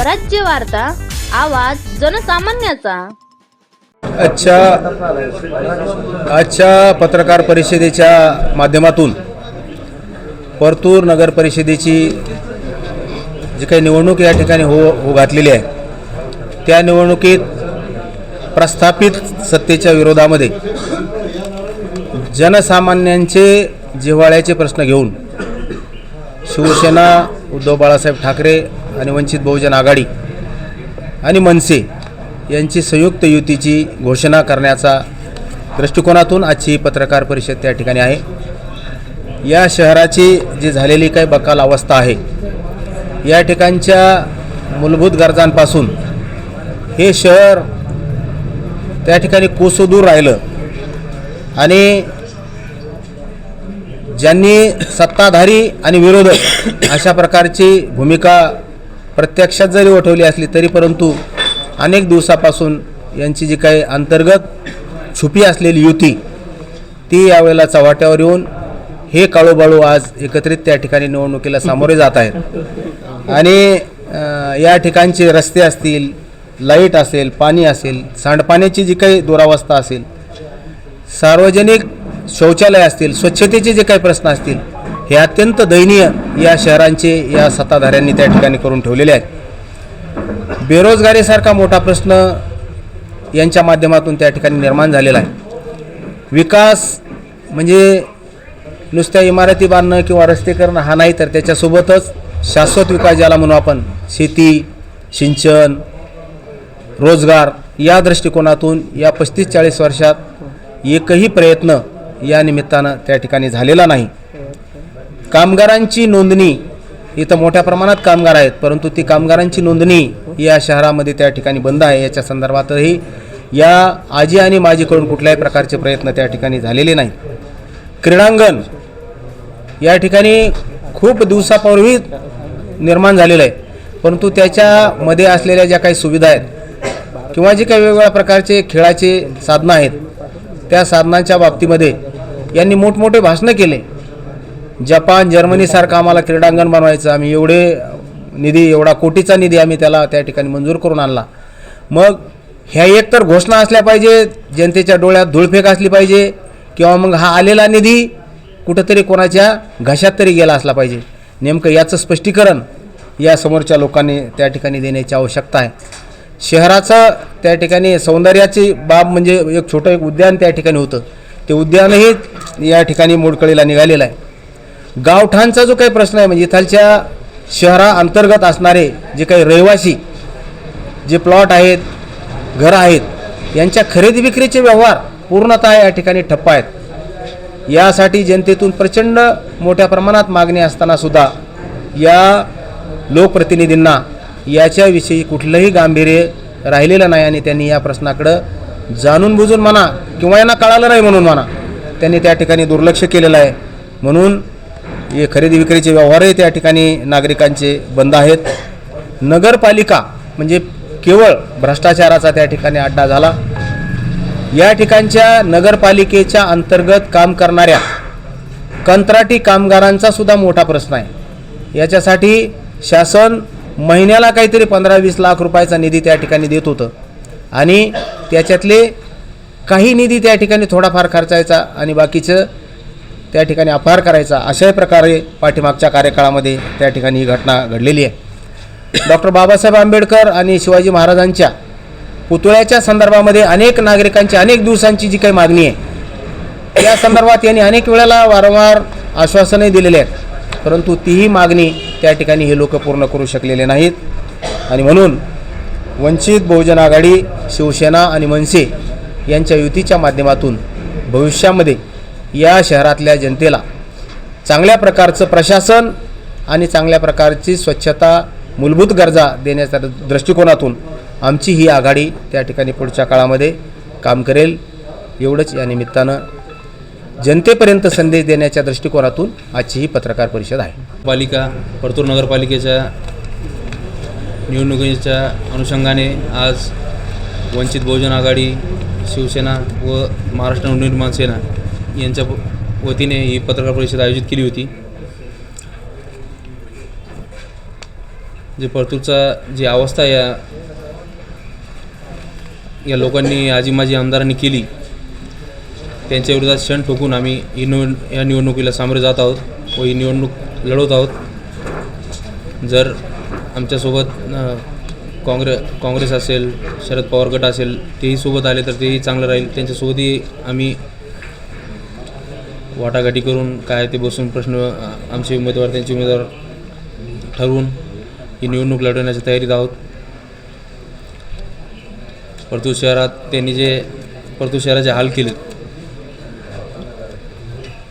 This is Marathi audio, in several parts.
स्वराज्य वार्ता आवाज जनसामान्याचा. आजच्या आजच्या पत्रकार परिषदेच्या माध्यमातून परतूर नगर परिषदेची जी काही निवडणूक या ठिकाणी हो हो घातलेली आहे त्या निवडणुकीत प्रस्थापित सत्तेच्या विरोधामध्ये जनसामान्यांचे जिव्हाळ्याचे प्रश्न घेऊन शिवसेना उद्धव बाळासाहेब ठाकरे आणि वंचित बहुजन आघाडी आणि मनसे यांची संयुक्त युतीची घोषणा करण्याचा दृष्टिकोनातून आजची पत्रकार परिषद त्या ठिकाणी आहे. या शहराची जी झालेली काही बकाल अवस्था आहे या ठिकाणच्या मूलभूत गरजांपासून हे शहर त्या ठिकाणी कोसोदूर राहिलं आणि ज्यांनी सत्ताधारी आणि विरोधक अशा प्रकारची भूमिका प्रत्यक्षात जरी उठवली असली तरी परंतु अनेक दिवसापासून यांची जी काही अंतर्गत छुपी असलेली युती ती यावेळेला चव्हाट्यावर येऊन हे काळूबाळू आज एकत्रित त्या ठिकाणी निवडणुकीला सामोरे जात आहेत. आणि या ठिकाणचे रस्ते असतील लाइट असेल पाणी असेल सांडपाण्याची जी काही दुरावस्था असेल सार्वजनिक शौचालय असतील स्वच्छतेचे जे काही प्रश्न असतील हे अत्यंत दयनीय या शहरांचे या सत्ताधाऱ्यांनी त्या ठिकाणी करून ठेवलेले आहेत. बेरोजगारीसारखा मोठा प्रश्न यांच्या माध्यमातून त्या ठिकाणी निर्माण झालेला आहे. विकास म्हणजे नुसत्या इमारती बांधणं किंवा रस्ते करणं हा नाही तर त्याच्यासोबतच शाश्वत विकास ज्याला म्हणू आपण शेती सिंचन रोजगार या दृष्टिकोनातून या पस्तीस चाळीस वर्षात एकही प्रयत्न या निमित्तानं त्या ठिकाणी झालेला नाही. कामगारांची नोंदणी इथं मोठ्या प्रमाणात कामगार आहेत परंतु ती कामगारांची नोंदणी या शहरामध्ये त्या ठिकाणी बंद आहे. याच्या संदर्भातही या आजी आणि माजीकडून कुठल्याही प्रकारचे प्रयत्न त्या ठिकाणी झालेले नाही क्रीडांगण या ठिकाणी खूप दिवसापूर्वी निर्माण झालेलं आहे परंतु त्याच्यामध्ये असलेल्या ज्या काही सुविधा आहेत किंवा जे काही वेगवेगळ्या प्रकारचे खेळाचे साधनं आहेत त्या साधनांच्या बाबतीमध्ये यांनी मोठमोठे भाषणं केले. जपान जर्मनीसारखं आम्हाला क्रीडांगण बनवायचं. आम्ही एवढे निधी एवढा कोटीचा निधी आम्ही त्याला त्या ठिकाणी मंजूर करून आणला. मग ह्या एक तर घोषणा असल्या पाहिजे जनतेच्या डोळ्यात धुळफेक असली पाहिजे किंवा मग हा आलेला निधी कुठंतरी कोणाच्या घशात तरी गेला असला पाहिजे. नेमकं याचं स्पष्टीकरण या समोरच्या लोकांनी त्या ठिकाणी देण्याची आवश्यकता आहे. शहराचं त्या ठिकाणी सौंदर्याची बाब म्हणजे एक छोटं एक उद्यान त्या ठिकाणी होतं. ते उद्यानही या ठिकाणी मोडकळीला निघालेलं आहे. गावठाणचा जो काही प्रश्न आहे म्हणजे इथालच्या शहराअंतर्गत असणारे जे काही रहिवासी जे प्लॉट आहेत घरं आहेत यांच्या खरेदी विक्रीचे व्यवहार पूर्णतः या ठिकाणी ठप्प आहेत. यासाठी जनतेतून प्रचंड मोठ्या प्रमाणात मागणी असताना सुद्धा या लोकप्रतिनिधींना याच्याविषयी कुठलंही गांभीर्य राहिलेलं नाही आणि त्यांनी या प्रश्नाकडं जाणून बुजून म्हणा किंवा यांना कळालं नाही म्हणून म्हणा त्यांनी त्या ठिकाणी दुर्लक्ष केलेलं आहे. म्हणून हे खरेदी विक्रीचे व्यवहारही त्या ठिकाणी नागरिकांचे बंद आहेत. नगरपालिका म्हणजे केवळ भ्रष्टाचाराचा त्या ठिकाणी अड्डा झाला. या ठिकाणच्या नगरपालिकेच्या अंतर्गत काम करणाऱ्या कंत्राटी कामगारांचा सुद्धा मोठा प्रश्न आहे. याच्यासाठी शासन महिन्याला काहीतरी पंधरा वीस लाख रुपयाचा निधी त्या ठिकाणी देत होतं. आणि त्याच्यातले काही निधी त्या ठिकाणी थोडाफार खर्चायचा आणि बाकीचं त्या ठिकाणी अपहार करायचा अशाही प्रकारे पाठीमागच्या कार्यकाळामध्ये त्या ठिकाणी ही घटना घडलेली आहे. डॉक्टर बाबासाहेब आंबेडकर आणि शिवाजी महाराजांच्या पुतळ्याच्या संदर्भामध्ये अनेक नागरिकांची अनेक दिवसांची जी काही मागणी आहे या संदर्भात यांनी अनेक वेळेला वारंवार आश्वासनही दिलेले आहेत. परंतु तीही मागणी त्या ठिकाणी हे लोक पूर्ण करू शकलेले नाहीत. आणि म्हणून वंचित बहुजन आघाडी शिवसेना आणि मनसे यांच्या युतीच्या माध्यमातून भविष्यामध्ये या शहरातल्या जनतेला चांगल्या प्रकारचं प्रशासन आणि चांगल्या प्रकारची स्वच्छता मूलभूत गरजा देण्याच्या दृष्टिकोनातून आमची ही आघाडी त्या ठिकाणी पुढच्या काळामध्ये काम करेल. एवढंच या निमित्तानं जनतेपर्यंत संदेश देण्याच्या दृष्टिकोनातून आजची ही पत्रकार परिषद आहे. पालिका परतूर नगरपालिकेच्या निवडणुकीच्या अनुषंगाने आज वंचित बहुजन आघाडी शिवसेना व महाराष्ट्र नवनिर्माण सेना यांच्या प- वतीने ही पत्रकार परिषद आयोजित केली होती. जे परतूरचा जी अवस्था या या लोकांनी आजी माजी आमदारांनी केली त्यांच्या विरोधात क्षण ठोकून आम्ही ही निवड या निवडणुकीला सामोरे जात आहोत व ही निवडणूक लढवत आहोत. जर आमच्यासोबत काँग्रे काँग्रेस असेल शरद पवार गट असेल तेही सोबत आले तर तेही चांगलं राहील. त्यांच्यासोबतही आम्ही वाटाघाटी करून काय ते बसून प्रश्न आमचे उमेदवार त्यांचे उमेदवार ठरवून ही निवडणूक लढवण्याच्या तयारीत आहोत. परतूर शहरात त्यांनी जे परतूर शहराचे हाल केले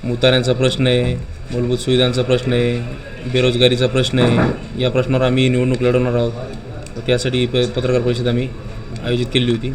मुताऱ्यांचा प्रश्न आहे मूलभूत सुविधांचा प्रश्न आहे बेरोजगारीचा प्रश्न आहे या प्रश्नावर आम्ही निवडणूक लढवणार आहोत. त्यासाठी प पत्रकार परिषद आम्ही आयोजित केली होती.